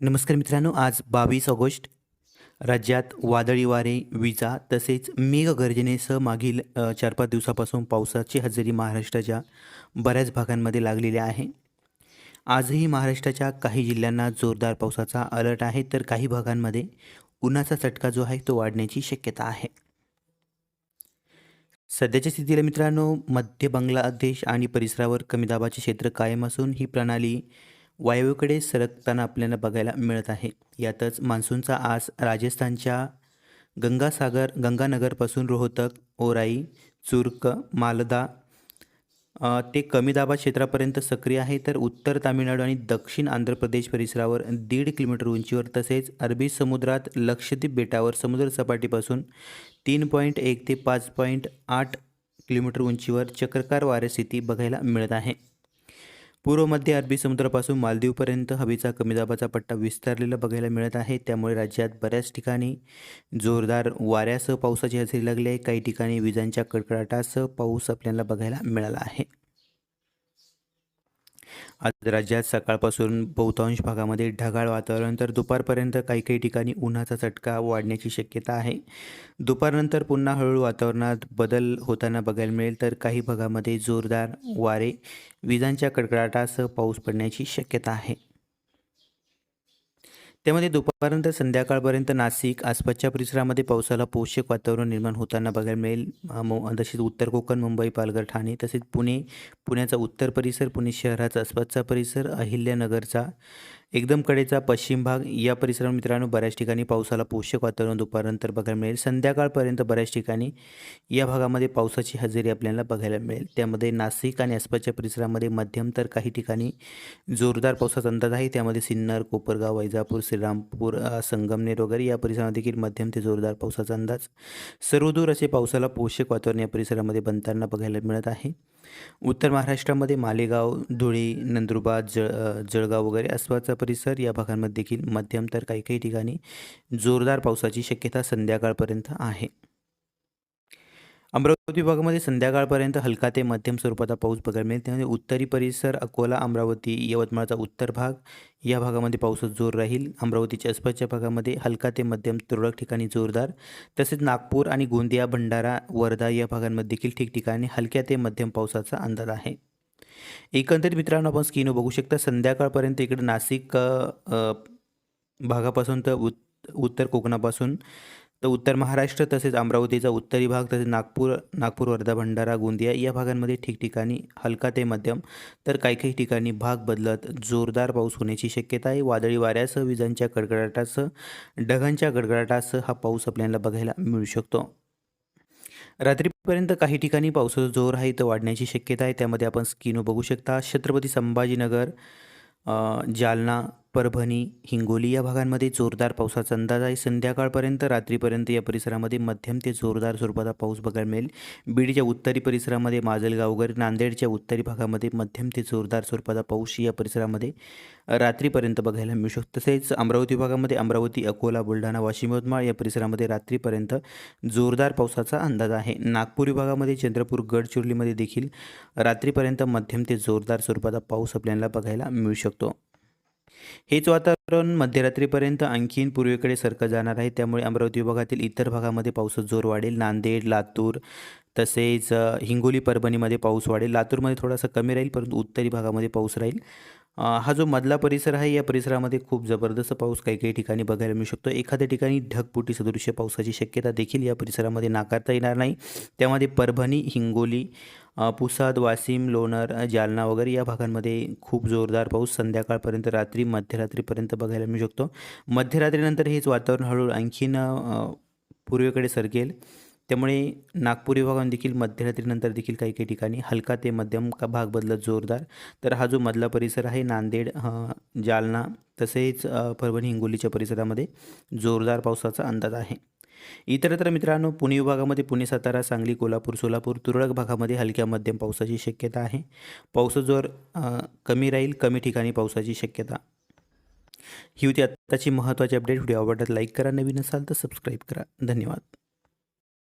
नमस्कार मित्रांनो आज बावीस ऑगस्ट. राज्यात वादळी वारे विजा तसेच मेघगर्जनेसह मागील चार पाच दिवसापासून पावसाची हजेरी महाराष्ट्राच्या बऱ्याच भागांमध्ये लागलेली आहे. आजही महाराष्ट्राच्या काही जिल्ह्यांना जोरदार पावसाचा अलर्ट आहे तर काही भागांमध्ये उन्हाचा चटका जो आहे तो वाढण्याची शक्यता आहे. सध्याच्या स्थितीला मित्रांनो मध्य बांगलादेश आणि परिसरावर कमी दाबाचे क्षेत्र कायम असून ही प्रणाली वायव्येकडे सरकताना आपल्याला बघायला मिळत आहे. यातच मान्सूनचा आस राजस्थानच्या गंगासागर गंगानगरपासून रोहतक ओराई चुर्क मालदा ते कमी दाबा क्षेत्रापर्यंत सक्रिय आहे. तर उत्तर तामिळनाडू आणि दक्षिण आंध्र प्रदेश परिसरावर दीड किलोमीटर उंचीवर तसेच अरबी समुद्रात लक्षद्वीप बेटावर समुद्रसपाटीपासून तीन पॉईंट एक ते पाच पॉईंट आठ किलोमीटर उंचीवर चक्रकार वाऱ्यास्थिती बघायला मिळत आहे. पूर्व मध्य अरबी समुद्रापासून मालदीवपर्यंत हवेचा कमी दाबाचा पट्टा विस्तारलेला बघायला मिळत आहे. त्यामुळे राज्यात बऱ्याच ठिकाणी जोरदार वाऱ्यासह पावसाची हजेरी लागली आहे. काही ठिकाणी विजांच्या कडकडाटासह पाऊस आपल्याला बघायला मिळाला आहे. आज राज्यात सकाळपासून बहुतांश भागामध्ये ढगाळ वातावरण तर दुपारपर्यंत काही काही ठिकाणी उन्हाचा चटका वाढण्याची शक्यता आहे. दुपारनंतर पुन्हा हळूहळू वातावरणात बदल होताना बघायला मिळेल तर काही भागामध्ये जोरदार वारे विजांच्या कडकडाटासह पाऊस पडण्याची शक्यता आहे. त्यामध्ये दुपारनंतर संध्याकाळपर्यंत नाशिक आसपासच्या परिसरामध्ये पावसाला पोषक वातावरण निर्माण होताना बघायला मिळेल. तसेच उत्तर कोकण मुंबई पालघर ठाणे तसेच पुणे पुण्याचा उत्तर परिसर पुणे शहराचा आसपासचा परिसर अहिल्यानगरचा. एकदम कडेचा पश्चिम भाग या परिसरात मित्रांनो बऱ्याच ठिकाणी पावसाला पोषक वातावरण दुपारनंतर बघायला मिळेल. संध्याकाळपर्यंत बऱ्याच ठिकाणी या भागामध्ये पावसाची हजेरी आपल्याला बघायला मिळेल. त्यामध्ये नाशिक आणि आसपासच्या परिसरामध्ये मध्यम तर काही ठिकाणी जोरदार पावसाचा अंदाज आहे. त्यामध्ये सिन्नर कोपरगाव वैजापूर श्रीरामपूर संगमनेर वगैरे या परिसरामध्ये देखील मध्यम ते जोरदार पावसाचा अंदाज. सर्वदूर असे पावसाला पोषक वातावरण या परिसरामध्ये बनताना बघायला मिळत आहे. उत्तर महाराष्ट्रामध्ये मालेगाव धुळे नंदुरबार जळ जळगाव वगैरे आसपासचा परिसर या भागांमध्ये देखील मध्यम तर काही काही ठिकाणी जोरदार पावसाची शक्यता संध्याकाळपर्यंत आहे. अमरावती विभागामध्ये संध्याकाळपर्यंत हलका ते मध्यम स्वरूपाचा पाऊस बघायला मिळेल. त्यामध्ये उत्तरी परिसर अकोला अमरावती यवतमाळचा उत्तर भाग या भागामध्ये पावसाचा जोर राहील. अमरावतीच्या आसपासच्या भागामध्ये हलका ते मध्यम तुरळक ठिकाणी जोरदार. तसेच नागपूर आणि गोंदिया भंडारा वर्धा या भागांमध्ये देखील ठिकठिकाणी हलक्या ते मध्यम पावसाचा अंदाज आहे. एकंदरीत मित्रांनो आपण स्क्रीनवर बघू शकता संध्याकाळपर्यंत इकडे नाशिक भागापासून तर उत उत्तर कोकणापासून तर उत्तर महाराष्ट्र तसेच अमरावतीचा उत्तरी भाग तसेच नागपूर नागपूर वर्धा भंडारा गोंदिया या भागांमध्ये ठिकठिकाणी हलका ते मध्यम तर काही काही ठिकाणी भाग बदलत जोरदार पाऊस होण्याची शक्यता आहे. वादळी वाऱ्यासह विजांच्या कडकडाटासह ढगांच्या गडगडाटासह हा पाऊस आपल्याला बघायला मिळू शकतो. रात्रीपर्यंत काही ठिकाणी पावसाचा जोर आहे तर वाढण्याची शक्यता आहे. त्यामध्ये आपण स्क्रीनवर बघू शकता. छत्रपती संभाजीनगर जालना परभणी हिंगोली या भागांमध्ये जोरदार पावसाचा अंदाज आहे. संध्याकाळपर्यंत रात्रीपर्यंत या परिसरामध्ये मध्यम ते जोरदार स्वरूपाचा पाऊस बघायला मिळेल. बीडच्या उत्तरी परिसरामध्ये माजलगाव वगैरे नांदेडच्या उत्तरी भागामध्ये मध्यम ते जोरदार स्वरूपाचा पाऊस या परिसरामध्ये रात्रीपर्यंत बघायला मिळू शकतो. तसेच अमरावती भागामध्ये अमरावती अकोला बुलढाणा वाशिम यवतमाळ या परिसरामध्ये रात्रीपर्यंत जोरदार पावसाचा अंदाज आहे. नागपूर विभागामध्ये चंद्रपूर गडचिरोलीमध्ये देखील रात्रीपर्यंत मध्यम ते जोरदार स्वरूपाचा पाऊस आपल्याला बघायला मिळू शकतो. हेच वातावरण मध्यरात्रीपर्यंत आणखीन पूर्वेकडे सरकत जाणार आहे. त्यामुळे अमरावती विभागातील इतर भागामध्ये पाऊस जोर वाढेल. नांदेड लातूर तसेच हिंगोली परभणीमध्ये पाऊस वाढेल. लातूरमध्ये थोडासा कमी राहील परंतु उत्तरी भागामध्ये पाऊस राहील. हा जो मधला परिसर आहे या परिसरामध्ये खूप जबरदस्त पाऊस काही काही ठिकाणी बघायला मिळू शकतो. एखाद्या ठिकाणी ढगपुटी सदृश्य पावसाची शक्यता देखील या परिसरामध्ये नाकारता येणार नाही. त्यामध्ये परभणी हिंगोली पुसाद वाशिम लोणार जालना वगैरे या भागांमध्ये खूप जोरदार पाऊस संध्याकाळपर्यंत रात्री मध्यरात्रीपर्यंत बघायला मिळू शकतो. मध्यरात्रीनंतर हेच वातावरण हळूहळू आणखीन पूर्वेकडे सरकेल. त्यामुळे नागपूर विभागात देखील मध्यरात्रीनंतर देखील काही काही ठिकाणी हलका ते मध्यम का भाग बदलत जोरदार. तर हा जो मधला परिसर आहे नांदेड जालना तसेच परभणी हिंगोलीच्या परिसरामध्ये जोरदार पावसाचा अंदाज आहे. इतरत्र मित्रांनो पुणे विभागामध्ये पुणे सातारा सांगली कोल्हापूर सोलापूर तुरळक भागामध्ये हलक्या मध्यम पावसाची शक्यता आहे. पावसाचा जोर कमी राहील कमी ठिकाणी पावसाची शक्यता. ही होती आत्ताची महत्त्वाची अपडेट. व्हिडिओ आवडत लाईक करा नवीन असाल तर सबस्क्राईब करा. धन्यवाद.